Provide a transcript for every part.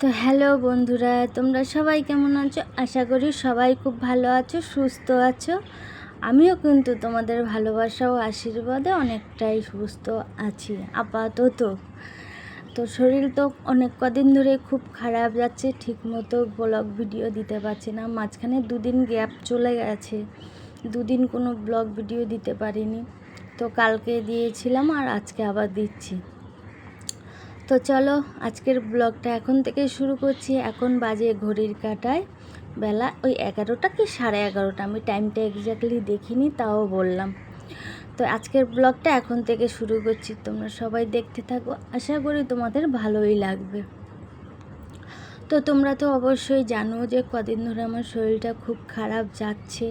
তো হ্যালো বন্ধুরা, তোমরা সবাই কেমন আছো? আশা করি সবাই খুব ভালো আছো, সুস্থ আছো। আমিও কিন্তু তোমাদের ভালোবাসা ও আশীর্বাদে অনেকটাই সুস্থ আছি, আপাতত। তো শরীর তো অনেক কদিন ধরে খুব খারাপ যাচ্ছে, ঠিকমতো ব্লগ ভিডিও দিতে পারছি না। মাঝখানে দুদিন গ্যাপ চলে গেছে, দুদিন কোনো ব্লগ ভিডিও দিতে পারিনি। তো কালকে দিয়েছিলাম আর আজকে আবার দিচ্ছি। তো চলো, আজকের ব্লগটা এখন থেকে শুরু করছি। এখন বাজে ঘড়ির কাটায়। বেলা ওই এগারোটা কি সাড়ে এগারোটা? আমি টাইমটা এক্স্যাক্টলি দেখিনি, তাও বললাম। তো আজকের ব্লগটা এখন থেকে শুরু করছি। তোমরা সবাই দেখতে থাকো। আশা করি তোমাদের ভালোই লাগবে। তো তোমরা তো অবশ্যই জানো যে কদিন ধরে আমার শরীরটা খুব খারাপ যাচ্ছে।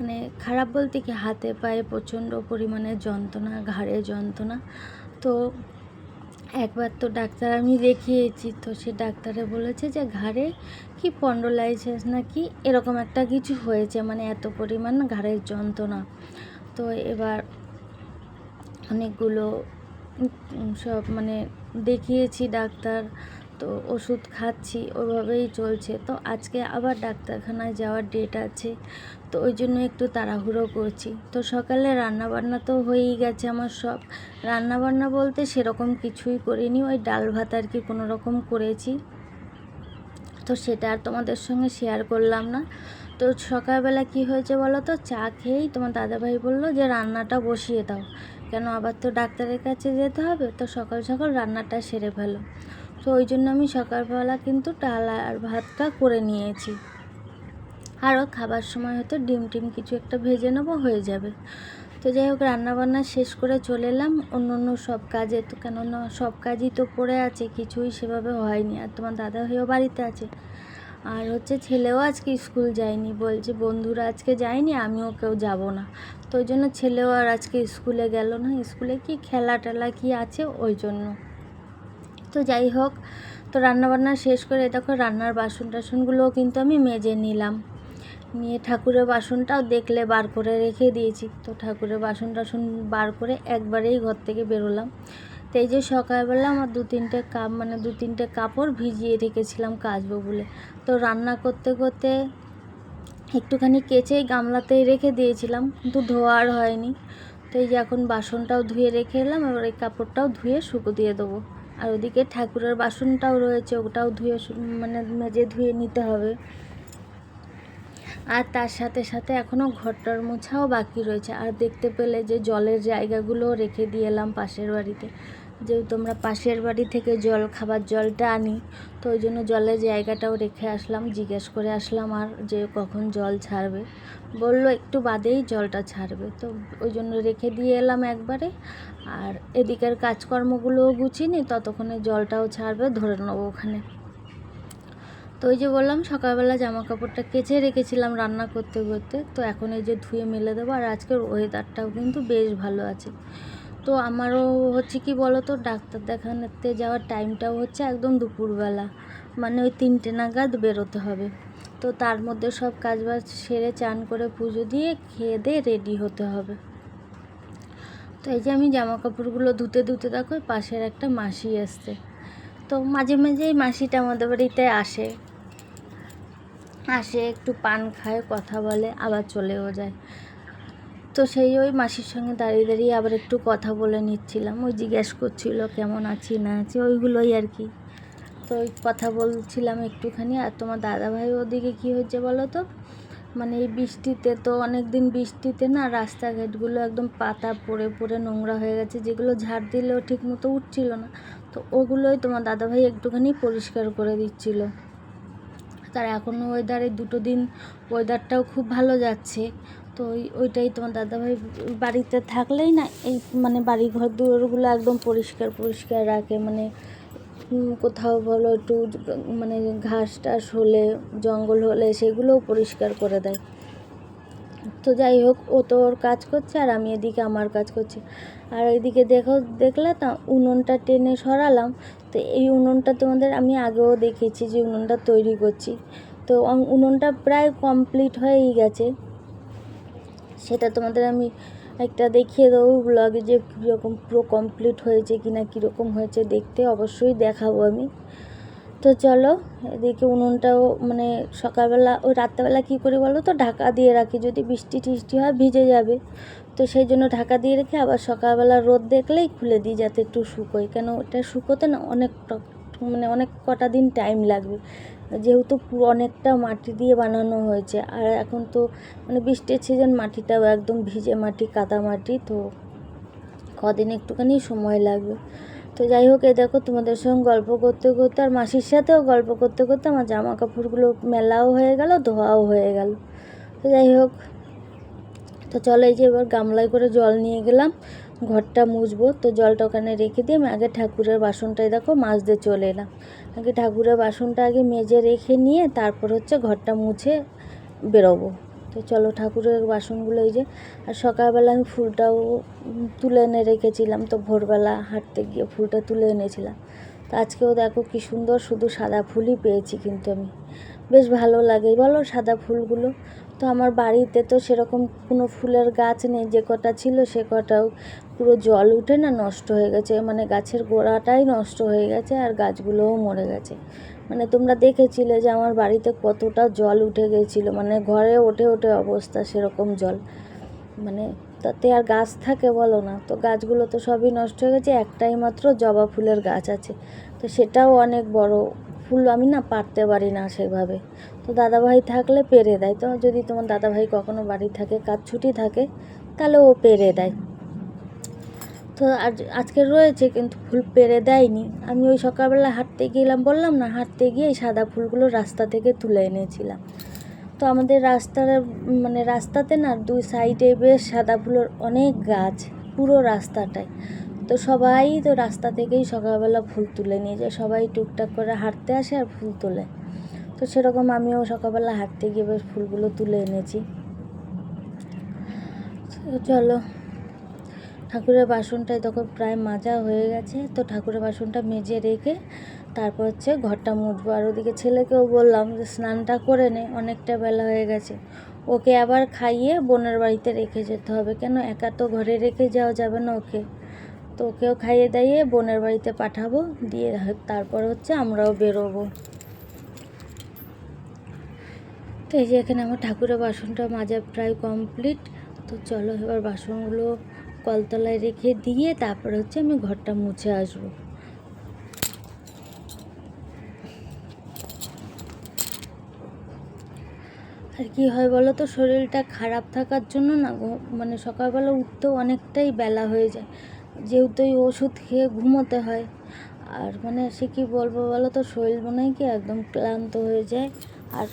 মানে খারাপ বলতে কি? হাতে পায়ে প্রচণ্ড পরিমাণে যন্ত্রণা, ঘাড়ে যন্ত্রণা। তো একবার তো ডাক্তার আমি দেখিয়েছি, তো সে ডাক্তারে বলেছে যে ঘাড়ে কি পন্ডোলাইসিস না কি এরকম একটা কিছু হয়েছে মানে এত পরিমাণ ঘাড়ের যন্ত্রণা। তো এবার অনেকগুলো সব মানে দেখিয়েছি ডাক্তার তো ওষুধ খাচ্ছি ওইভাবেই চলছে। তো আজকে আবার ডাক্তারখানায় যাওয়ার ডেট আছে, তো ওই জন্য একটু তাড়াহুড়ো করছি। তো সকালে রান্নাবান্না তো হয়েই গেছে আমার সব। রান্নাবান্না বলতে সেরকম কিছুই করিনি, ওই ডাল ভাত আর কি কোনো রকম করেছি। তো সেটা আর তোমাদের সঙ্গে শেয়ার করলাম না। তো সকালবেলা কি হয়েছে বলো তো? চা খেয়েই তোমার দাদাভাই বলল যে, রান্নাটা বসিয়ে দাও। কেন আবার তো ডাক্তারের কাছে যেতে হবে? তো সকাল সকাল রান্নাটা সেরে ফেলো। তো ওই জন্য আমি সকালবেলা কিন্তু ডাল আর ভাতটা করে নিয়েছি। আরও খাবার সময় হয়তো ডিম টিম কিছু একটা ভেজে নেব, হয়ে যাবে। তো যাই হোক, রান্নাবান্না শেষ করে চলে এলাম। অন্য অন্য সব কাজে তো কেননা সব কাজই তো পড়ে আছে, কিছুই সেভাবে হয়নি। আর তোমার দাদা হয়েও বাড়িতে আছে। আর হচ্ছে ছেলেও আজকে স্কুল যায়নি, বলছে বন্ধুরা আজকে যায়নি, আমিও কেউ যাব না। তো ওই জন্য ছেলেও আর আজকে স্কুলে গেল না। স্কুলে কি খেলা টেলা কি আছে? ওই জন্য। তো যাই হোক, তো রান্নাবান্না শেষ করে দেখো রান্নার বাসন টাসনগুলোও কিন্তু আমি মেজে নিলাম। নিয়ে ঠাকুরের বাসনটাও দেখলে বার করে রেখে দিয়েছি। তো ঠাকুরের বাসন টাসন বার করে একবারেই ঘর থেকে বেরোলাম। তো এই যে সকালবেলা আমার দু তিনটে কাপ মানে দু তিনটে কাপড় ভিজিয়ে রেখেছিলাম কাচবো বলে। তো রান্না করতে করতে একটুখানি কেচেই গামলাতেই রেখে দিয়েছিলাম, কিন্তু ধোয়ার হয়নি। তো এই যে এখন বাসনটাও ধুয়ে রেখে এলাম, এবার এই কাপড়টাও ধুয়ে শুকো দিয়ে দেবো। আর ওদিকে ঠাকুরের বাসনটাও রয়েছে, ওটাও ধুয়ে মানে মেজে ধুয়ে নিতে হবে। আর তার সাথে সাথে এখনও ঘরটার মোছাও বাকি রয়েছে। আর দেখতে পেলে যে জলের জায়গাগুলো রেখে দিয়ে এলাম পাশের বাড়িতে। যেহেতু আমরা পাশের বাড়ি থেকে জল খাবার জলটা আনি, তো ওই জন্য জলের জায়গাটাও রেখে আসলাম, জিজ্ঞেস করে আসলাম আর যে কখন জল ছাড়বে। বলল একটু বাদেই জলটা ছাড়বে, তো ওই জন্য রেখে দিয়ে এলাম একবারে। আর এদিকের কাজকর্মগুলোও গুছিয়ে ততক্ষণে জলটাও ছাড়বে, ধরে নেব ওখানে। তো ওই যে বললাম, সকালবেলা জামা কাপড়টা কেচে রেখেছিলাম রান্না করতে করতে, তো এখন এই যে ধুয়ে মেলে দেবো, আর আজকের ওয়েদারটাও কিন্তু বেশ ভালো আছে। তো আমারও হচ্ছে কি বলো তো ডাক্তার দেখানোতে যাওয়ার টাইমটাও হচ্ছে একদম দুপুরবেলা। মানে ওই তিনটে নাগাদ বেরোতে হবে। তো তার মধ্যে সব কাজবাজ সেরে চান করে পুজো দিয়ে খেয়ে দিয়ে রেডি হতে হবে। তো এই যে আমি জামা কাপড়গুলো ধুতে ধুতে দেখো পাশের একটা মাসি আসছে। তো মাঝে মাঝে এই মাসিটা আমাদের বাড়িতে আসে। আসে একটু পান খায়, কথা বলে, আবার চলেও যায়। তো সেই ওই মাসির সঙ্গে দাঁড়িয়ে দাঁড়িয়ে আবার একটু কথা বলে নিচ্ছিলাম। ওই জিজ্ঞেস করছিল, কেমন আছি, না আছি? ওইগুলোই আর কি। তো ওই কথা বলছিলাম একটুখানি। আর তোমার দাদাভাই ওদিকে কী হয়েছে বলো তো? মানে এই বৃষ্টিতে তো অনেক দিন বৃষ্টিতে না রাস্তাঘাটগুলো একদম পাতা পড়ে পড়ে নোংরা হয়ে গেছে, যেগুলো ঝাড় দিলেও ঠিক মতো উঠছিল না। তো ওগুলোই তোমার দাদাভাই একটুখানি পরিষ্কার করে দিচ্ছিল। তার এখনও ওয়েদারে দুটো দিন ওয়েদারটাও খুব ভালো যাচ্ছে। তো ওই, ওইটাই তোমার দাদাভাই বাড়িতে থাকলেই না, এই মানে বাড়ি ঘর দুয়ারগুলো একদম পরিষ্কার পরিষ্কার রাখে। মানে কোথাও বলো একটু মানে ঘাস টাস হলে, জঙ্গল হলে সেগুলোও পরিষ্কার করে দেয়। তো যাই হোক, ও তো ওর কাজ করছে আর আমি এদিকে আমার কাজ করছি। আর এদিকে দেখো, দেখলে তা উনুনটা টেনে সরালাম। তো এই উনুনটা তোমাদের আমি আগেও দেখেছি যে উনুনটা তৈরি করছি। তো উনুনটা প্রায় কমপ্লিট হয়েই গেছে। সেটা তোমাদের আমি একটা দেখিয়ে দেবো ব্লগে যে কীরকম পুরো কমপ্লিট হয়েছে কি না কীরকম হয়েছে দেখতে অবশ্যই দেখাবো আমি। তো চলো, এদিকে উনুনটাও মানে সকালবেলা ওই রাত্রেবেলা কী করি বলো তো? ঢাকা দিয়ে রাখি, যদি বৃষ্টি টিষ্টি হয় ভিজে যাবে। তো সেই জন্য ঢাকা দিয়ে রেখে আবার সকালবেলা রোদ দেখলেই খুলে দিই যাতে একটু শুকোয়। কেন ওটা শুকোতে না অনেক মানে অনেক কটা দিন টাইম লাগবে। যেহেতু অনেকটা মাটি দিয়ে বানানো হয়েছে, আর এখন তো মানে বৃষ্টির সিজন মাটিটাও একদম ভিজে মাটি, কাদা মাটি, তো কদিন একটুখানি সময় লাগবে। তো যাই হোক, এ দেখো তোমাদের সঙ্গে গল্প করতে করতে আর মাসির সাথেও গল্প করতে করতে আমার জামা কাপড়গুলো মেলাও হয়ে গেল, ধোয়াও হয়ে গেল। তো যাই হোক, তো চলো এই যে এবার গামলায় করে জল নিয়ে গেলাম। ঘরটা মুছবো। তো জলটা ওখানে রেখে দিয়ে আমি আগে ঠাকুরের বাসনটাই দেখো মাজতে চলে এলাম। আগে ঠাকুরের বাসনটা আগে মেজে রেখে নিয়ে তারপর হচ্ছে ঘরটা মুছে বেরোবো। তো চলো ঠাকুরের বাসনগুলো এই যে, আর সকালবেলা আমি ফুলটাও তুলে এনে রেখেছিলাম। তো ভোরবেলা হাঁটতে গিয়ে ফুলটা তুলে এনেছিলাম। তো আজকেও দেখো কি সুন্দর শুধু সাদা ফুলই পেয়েছি কিন্তু আমি। বেশ ভালো লাগে। বলো সাদা ফুলগুলো। তো আমার বাড়িতে তো সেরকম কোনো ফুলের গাছ নেই, যে কটা ছিল সে কটাও পুরো জল উঠে না নষ্ট হয়ে গেছে মানে গাছের গোড়াটাই নষ্ট হয়ে গেছে আর গাছগুলোও মরে গেছে। মানে তোমরা দেখেছিলে যে আমার বাড়িতে কতটা জল উঠে গেছিল মানে ঘরে ওঠে ওঠে অবস্থা সেরকম জল। মানে তাতে আর গাছ থাকে বলো না, তো গাছগুলো তো সবই নষ্ট হয়ে গেছে, একটাই মাত্র জবা ফুলের গাছ আছে। তো সেটাও অনেক বড় ফুল আমি না পারতে পারি না সেভাবে। তো দাদাভাই থাকলে পেরে দেয়। তো যদি তোমার দাদাভাই কখনো বাড়ি থাকে কাজ ছুটি থাকে, তাহলে ও পেরে দেয়। তো আজ, আজকে রয়েছে কিন্তু ফুল পেরে দেয়নি। আমি ওই সকালবেলা হাঁটতে গেলাম, বললাম না, হাঁটতে গিয়ে সাদা ফুলগুলো রাস্তা থেকে তুলে এনেছিলাম। তো আমাদের রাস্তার মানে রাস্তাতে না দুই সাইডে বেশ সাদা ফুলের অনেক গাছ, পুরো রাস্তাটায়। তো সবাই তো রাস্তা থেকেই সকালবেলা ফুল তুলে নিয়ে যায়। সবাই টুকটাক করে হাঁটতে আসে আর ফুল তোলে। তো সেরকম আমিও সকালবেলা হাঁটতে গিয়ে বেশ ফুলগুলো তুলে এনেছি। চলো, ঠাকুরের বাসনটাই তখন প্রায় মাজা হয়ে গেছে। তো ঠাকুরের বাসনটা মেজে রেখে তারপর হচ্ছে ঘরটা মুছবো। আর ওদিকে ছেলেকেও বললাম যে স্নানটা করে নে, অনেকটা বেলা হয়ে গেছে। ওকে আবার খাইয়ে বোনের বাড়িতে রেখে যেতে হবে। কেন একা তো ঘরে রেখে যাওয়া যাবে না ওকে? তো ওকেও খাইয়ে দাইয়ে বোনের বাড়িতে পাঠাবো, দিয়ে তারপর হচ্ছে আমরাও বেরোবো। তো এই যে এখানে আমার ঠাকুরের বাসনটা মাজা প্রায় কমপ্লিট। তো চলো এবার বাসনগুলো কলতলায় রেখে দিয়ে তারপর হচ্ছে আমি ঘরটা মুছে আসব। আর কি হয় বলো তো, শরীরটা খারাপ থাকার জন্য না মানে সকালবেলা উঠতেও অনেকটাই বেলা হয়ে যায়। যেহেতু এই ওষুধ খেয়ে ঘুমোতে হয়। আর মানে সে কী বলব বলো তো শরীর মনে হয় কি একদম ক্লান্ত হয়ে যায়। আর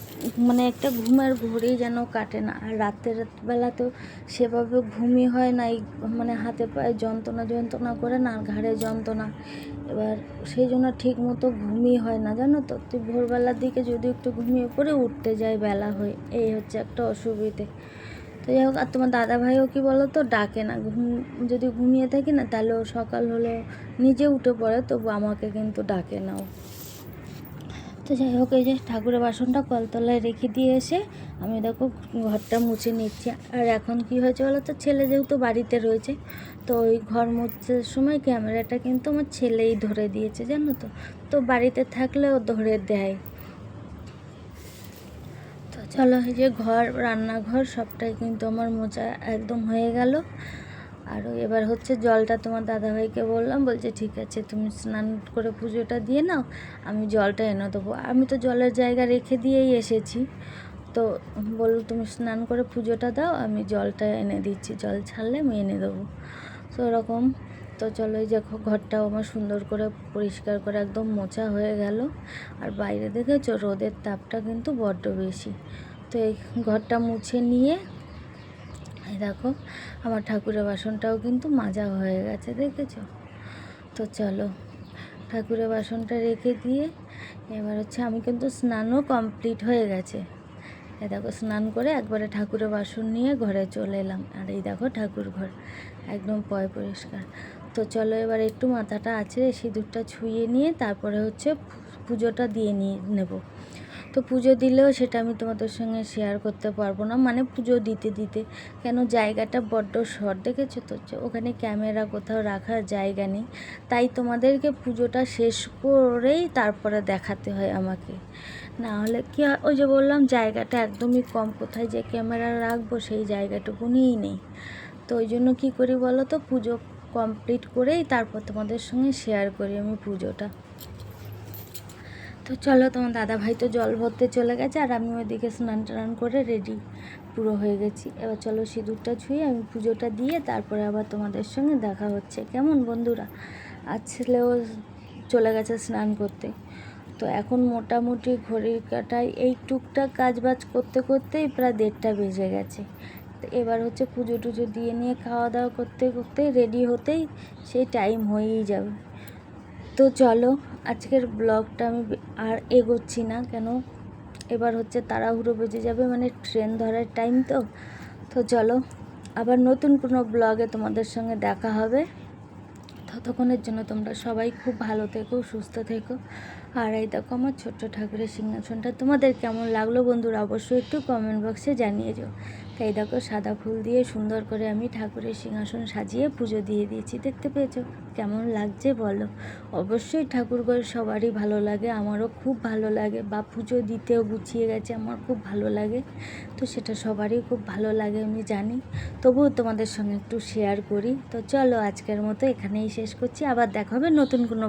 মানে একটা ঘুমের ঘড়ি যেন কাটে না। আর রাতের বেলা তো সেভাবে ঘুমই হয় না, এই মানে হাতে পায়ে যন্ত্রণা যন্ত্রণা করে না, আর ঘাড়ে যন্ত্রণা। এবার সেই জন্য ঠিক মতো ঘুমই হয় না, জানো তো? তুই ভোরবেলার দিকে যদি একটু ঘুমিয়ে পড়ে উঠতে যায় বেলা হয়ে, এই হচ্ছে একটা অসুবিধে। তো যাই হোক, আর তোমার দাদা ভাইও কি বলো তো ডাকে না। ঘুম, যদি ঘুমিয়ে থাকি না, তাহলে ও সকাল হলে নিজে উঠে পড়ে, তবু আমাকে কিন্তু ডাকে না ও। তো যাই হোক, এই যে ঠাকুরের বাসনটা কলতলায় রেখে দিয়ে এসে আমি দেখো ঘরটা মুছে নিচ্ছি। আর এখন কি হয়েছে বলো তো, ছেলে যেহেতু বাড়িতে রয়েছে, তো ওই ঘর মুছতে সময় ক্যামেরাটা কিন্তু আমার ছেলেই ধরে দিয়েছে, জানো তো। তো বাড়িতে থাকলেও ধরে দেয়। চলো এই যে ঘর, রান্নাঘর, সবটাই কিন্তু আমার মোচা একদম হয়ে গেল। আর এবার হচ্ছে জলটা তোমার দাদাভাইকে বললাম, বলছে, ঠিক আছে, তুমি স্নান করে পুজোটা দিয়ে নাও, আমি জলটা এনে দেবো। আমি তো জলের জায়গা রেখে দিয়েই এসেছি। তো বলল, তুমি স্নান করে পুজোটা দাও, আমি জলটা এনে দিচ্ছি, জল ছাড়লে আমি এনে দেবো। তো ওরকম তো চলো এই দেখো, ঘরটাও আমার সুন্দর করে পরিষ্কার করে একদম মোছা হয়ে গেল। আর বাইরে দেখেছ, রোদের তাপটা কিন্তু বড্ড বেশি। তো এই ঘরটা মুছে নিয়ে, এই দেখো, আমার ঠাকুরের বাসনটাও কিন্তু মাজা হয়ে গেছে, দেখেছ? তো চলো, ঠাকুরের বাসনটা রেখে দিয়ে, এবার হচ্ছে আমি কিন্তু স্নানও কমপ্লিট হয়ে গেছে। এই দেখো, স্নান করে একবারে ঠাকুরের বাসন নিয়ে ঘরে চলে এলাম। আর এই দেখো ঠাকুর ঘর একদম পয় পরিষ্কার। তো চলো এবার একটু মাথাটা আছে, সিঁদুরটা ছুঁয়ে নিয়ে তারপরে হচ্ছে পুজোটা দিয়ে নিয়ে নেব। তো পুজো দিলেও সেটা আমি তোমাদের সঙ্গে শেয়ার করতে পারব না মানে পুজো দিতে দিতে। কেন জায়গাটা বড্ড শর্ট দেখেছ তো? ওখানে ক্যামেরা কোথাও রাখার জায়গা নেই। তাই তোমাদেরকে পুজোটা শেষ করেই তারপরে দেখাতে হয় আমাকে। না হলে কি ওই যে বললাম জায়গাটা একদমই কম, কোথায় যে ক্যামেরা রাখব সেই জায়গাটুকুনিই নেই। তো ওই জন্য কী করি বলো তো, পুজো কমপ্লিট করেই তারপর তোমাদের সঙ্গে শেয়ার করি আমি পুজোটা। তো চলো, তোমার দাদা ভাই তো জল ভরতে চলে গেছে, আর আমি ওইদিকে স্নান টান করে রেডি পুরো হয়ে গেছি। এবার চলো সিঁদুরটা ছুঁয়ে আমি পুজোটা দিয়ে তারপরে আবার তোমাদের সঙ্গে দেখা হচ্ছে। কেমন বন্ধুরা? আজ ছেলেও চলে গেছে স্নান করতে। তো এখন মোটামুটি ঘড়ির কাটায় এই টুকটাক কাজ বাজ করতে করতেই প্রায় দেড়টা বেজে গেছে। তো এবার হচ্ছে পুজো টুজো দিয়ে নিয়ে খাওয়া দাওয়া করতে করতে রেডি হতেই সেই টাইম হয়েই যাবে। তো চলো, আজকের ব্লগটা আমি আর এগোচ্ছি না কেন? এবার হচ্ছে তাড়াহুড়ো বেজে যাবে মানে ট্রেন ধরার টাইম তো। তো চলো, আবার নতুন কোনো ব্লগে তোমাদের সঙ্গে দেখা হবে। ততক্ষণের জন্য তোমরা সবাই খুব ভালো থেকো, সুস্থ থেকো। আর এই দেখো আমার ছোট্ট ঠাকুরের সিংহাসনটা, তোমাদের কেমন লাগল বন্ধুরা অবশ্যই একটু কমেন্ট বক্সে জানিয়ে যাও তাই দেখো সাদা ফুল দিয়ে সুন্দর করে আমি ঠাকুরের সিংহাসন সাজিয়ে পুজো দিয়ে দিয়েছি। দেখতে পেয়েছ? কেমন লাগছে বলো? অবশ্যই ঠাকুরঘর সবারই ভালো লাগে, আমারও খুব ভালো লাগে। বা পুজো দিতেও গুছিয়ে গেছে, আমার খুব ভালো লাগে। তো সেটা সবারই খুব ভালো লাগে, আমি জানি। তবুও তোমাদের সঙ্গে একটু শেয়ার করি। তো চলো আজকের মতো এখানেই শেষ করছি, আবার দেখা হবে নতুন কোনো